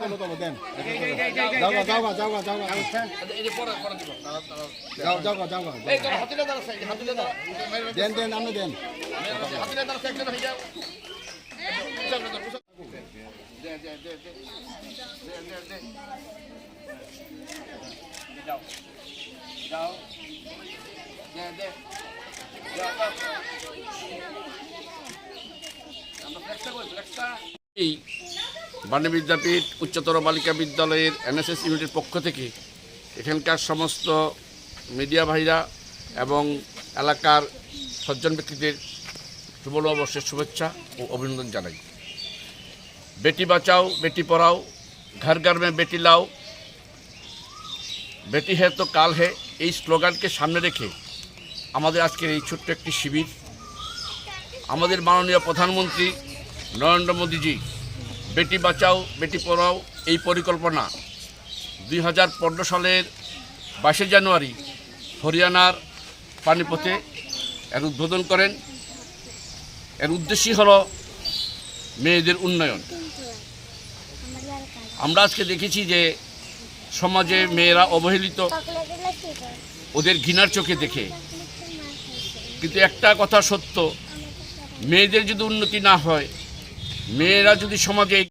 দেন যাও গা, যাও গা, যাও যাও। দেন দেন আপনি দেন এই বাণী বিদ্যাপীঠ উচ্চতর বালিকা বিদ্যালয়ের এনএসএস ইউনিটের পক্ষ থেকে এখানকার সমস্ত মিডিয়া ভাইরা এবং এলাকার সজ্জন ব্যক্তিদের শুভ নববর্ষের শুভেচ্ছা ও অভিনন্দন জানাই। বেটি বাঁচাও, বেটি পড়াও, ঘর ঘর মে বেটি লাও, বেটি হে তো কাল হে, এই স্লোগানকে সামনে রেখে আমাদের আজকের এই ছোট্ট একটি শিবির। আমাদের মাননীয় প্রধানমন্ত্রী নরেন্দ্র মোদীজি বেটি বাঁচাও, বেটি পড়াও, এই পরিকল্পনা। দুই হাজার পনেরো সালের বাইশে জানুয়ারি হরিয়ানার পানিপথে এর উদ্বোধন করেন। এর উদ্দেশ্যই হলো মেয়েদের উন্নয়ন। আমরা আজকে দেখেছি যে সমাজে মেয়েরা অবহেলিত, ওদের ঘৃণার চোখে দেখে। কিন্তু একটা কথা সত্য, মেয়েদের যদি উন্নতি না হয়, মেয়েরা যদি সমাজে